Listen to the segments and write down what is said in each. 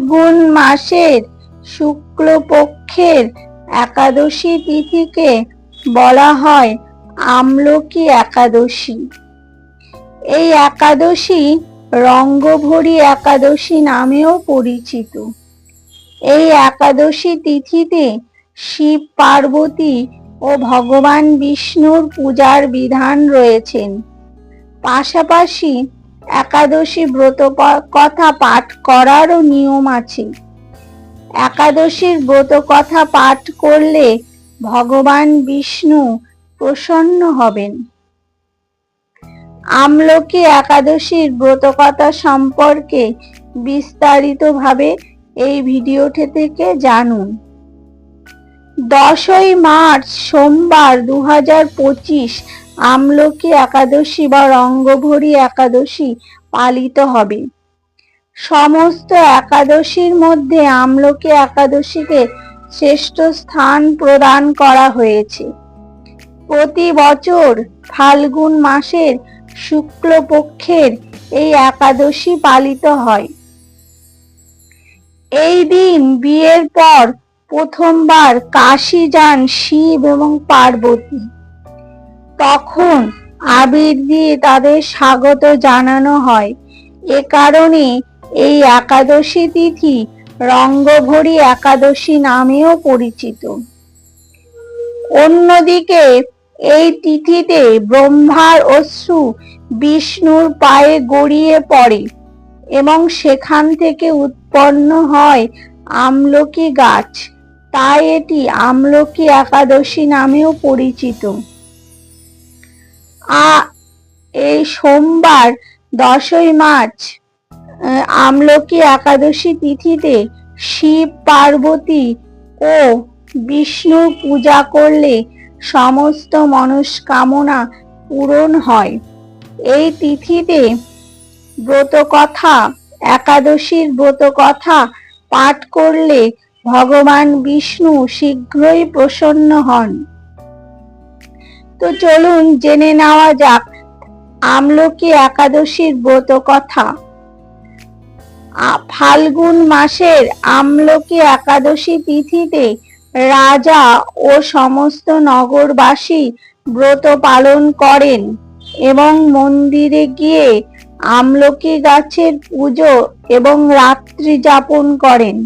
গুণ মাসের শুক্লপক্ষের একাদশী তিথিকে বলা হয় আমলকি একাদশী। এই একাদশী রঙ্গভরি একাদশী নামেও পরিচিত। এই একাদশী তিথিতে শিব পার্বতী ও ভগবান বিষ্ণুর পূজার বিধান রয়েছেন। পাশাপাশি একাদশী ব্রত কথা পাঠ করারও নিয়ম আছে। একাদশীর ব্রত কথা পাঠ করলে ভগবান বিষ্ণু প্রসন্ন হবেন। আমলকি একাদশীর ব্রতকথা সম্পর্কে বিস্তারিতভাবে এই ভিডিওটি থেকে জানুন। দশই মার্চ সোমবার দু হাজার পঁচিশ আমলকি একাদশী বা রঙ্গভরি একাদশী পালিত হবে। সমস্ত একাদশীর মধ্যে আমলকি একাদশীকে শ্রেষ্ঠ স্থান প্রদান করা হয়েছে। প্রতি বছর ফাল্গুন মাসের শুক্লপক্ষের এই একাদশী পালিত হয়। এই দিন বিয়ের পর প্রথমবার কাশী যান শিব এবং পার্বতী। তখন আবির দিয়ে তাদের স্বাগত জানানো হয়। এ কারণে এই একাদশী তিথি রঙ্গভরি একাদশী নামেও পরিচিত। অন্যদিকে এই তিথিতে ব্রহ্মার অশ্রু বিষ্ণুর পায়ে গড়িয়ে পড়ে এবং সেখান থেকে উৎপন্ন হয় আমলকি গাছ। তাই এটি আমলকি একাদশী নামেও পরিচিত। আ এই সোমবার দশই মার্চ আমলকি একাদশী তিথিতে শিব পার্বতী ও বিষ্ণুর পূজা করলে সমস্ত মনস্কামনা পূরণ হয়। এই তিথিতে ব্রতকথা, একাদশীর ব্রতকথা পাঠ করলে ভগবান বিষ্ণু শীঘ্রই প্রসন্ন হন। তো চলুন জেনে নেওয়া যাক আমলকি একাদশীর ব্রত কথা। ফাল্গুন মাসের আমলকি একাদশী তিথিতে রাজা ও সমস্ত নগরবাসী ব্রত পালন করেন এবং মন্দিরে গিয়ে আমলকি গাছের পুজো এবং রাত্রি যাপন করেন।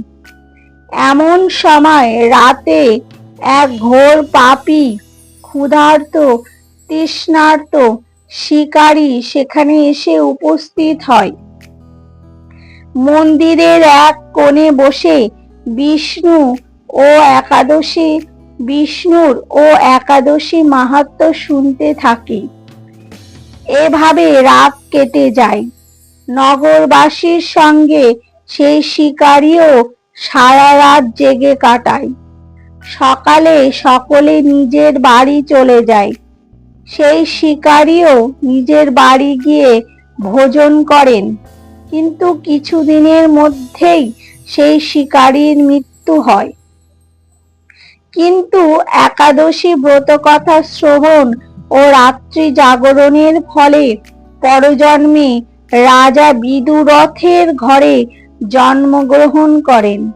এমন সময় রাতে এক ঘোর পাপী ক্ষুধার্ত, তৃষ্ণার্ত শিকারী সেখানে এসে উপস্থিত হয়। মন্দিরের এক কোণে বসে বিষ্ণু ও একাদশী, বিষ্ণুর ও একাদশী মাহাত্ম্য শুনতে থাকে। এভাবে রাত কেটে যায়। নগরবাসীর সঙ্গে সেই শিকারীও সারা রাত জেগে কাটায়। সকালে সকলে নিজের বাড়ি চলে যায়। সেই শিকারীও নিজের বাড়ি গিয়ে ভোজন করেন। কিন্তু কিছুদিনের মধ্যেই সেই শিকারীর মৃত্যু হয়। কিন্তু একাদশী ব্রতকথা শ্রবণ ও রাত্রি জাগরণের ফলে পরজন্মে রাজা বিদুরথের ঘরে জন্মগ্রহণ করেন।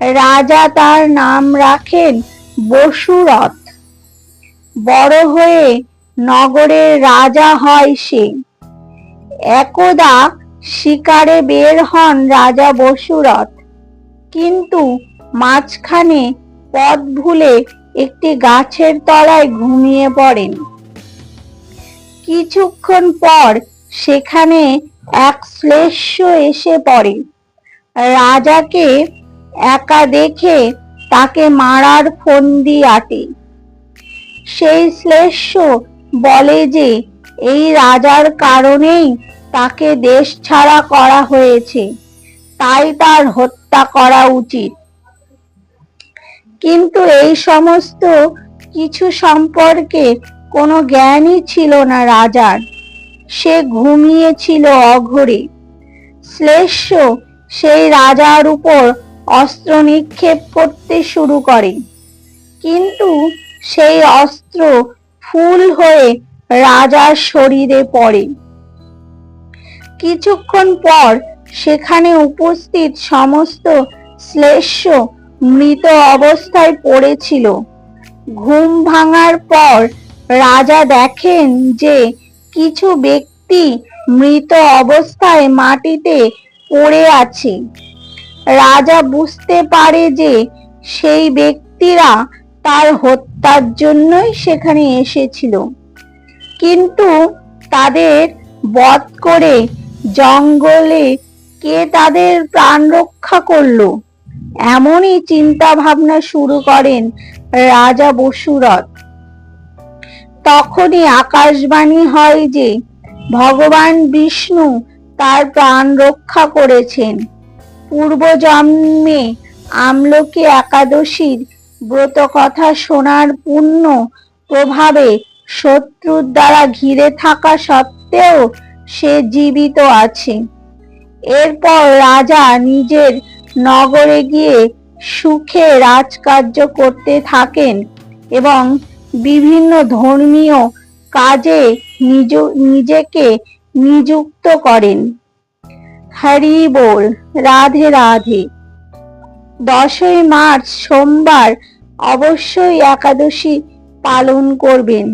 রাজা তার নাম রাখেন বসুরথ। বড় হয়ে নগরের রাজা হয় সে। একদা শিকারে বের হন রাজা বসুরথ। কিন্তু মাঝখানে পথ ভুলে একটি গাছের তলায় ঘুমিয়ে পড়েন। কিছুক্ষণ পর সেখানে এক শ্লেষ্য এসে পড়ে। রাজাকে একা দেখে তাকে মারার ফন্দি আটে। সেই শ্লেষ্য বলে যে, এই রাজার কারণেই তাকে দেশ ছাড়া করা হয়েছে, তাই তার হত্যা করা উচিত। কিন্তু এই সমস্ত কিছু সম্পর্কে কোনো জ্ঞানই ছিল না রাজার। সে ঘুমিয়েছিল অঘরে। শ্লেষ্য সেই রাজার উপর অস্ত্র নিক্ষেপ করতে শুরু করে। কিন্তু সেই অস্ত্র ফুল হয়ে রাজার শরীরে পড়ে। কিছুক্ষণ পর সেখানে উপস্থিত সমস্ত শ্লেষ্য মৃত অবস্থায় পড়েছিল। ঘুম ভাঙার পর রাজা দেখেন যে কিছু ব্যক্তি মৃত অবস্থায় মাটিতে পড়ে আছে। রাজা বুঝতে পারে যে সেই ব্যক্তিরা তার হত্যার জন্যই সেখানে এসেছিল। কিন্তু তাদের বধ করে জঙ্গলে কে তাদের প্রাণ রক্ষা করল? এমনই চিন্তা ভাবনা শুরু করেন রাজা বসুরথ। তখনই আকাশবাণী হয় যে ভগবান বিষ্ণু তার প্রাণ রক্ষা করেছেন। পূর্বজন্মে আমলকি একাদশীর ব্রত কথা শোনার পূর্ণ প্রভাবে শত্রুর দ্বারা ঘিরে থাকা সত্ত্বেও সে জীবিত আছে। এরপর রাজা নিজের নগরে গিয়ে সুখে রাজকার্য করতে থাকেন এবং বিভিন্ন ধর্মীয় কাজে নিজ, নিজেকে নিযুক্ত করেন। হরি বল রাধে রাধে। দশই মার্চ সোমবার অবশ্যই একাদশী পালন করবেন।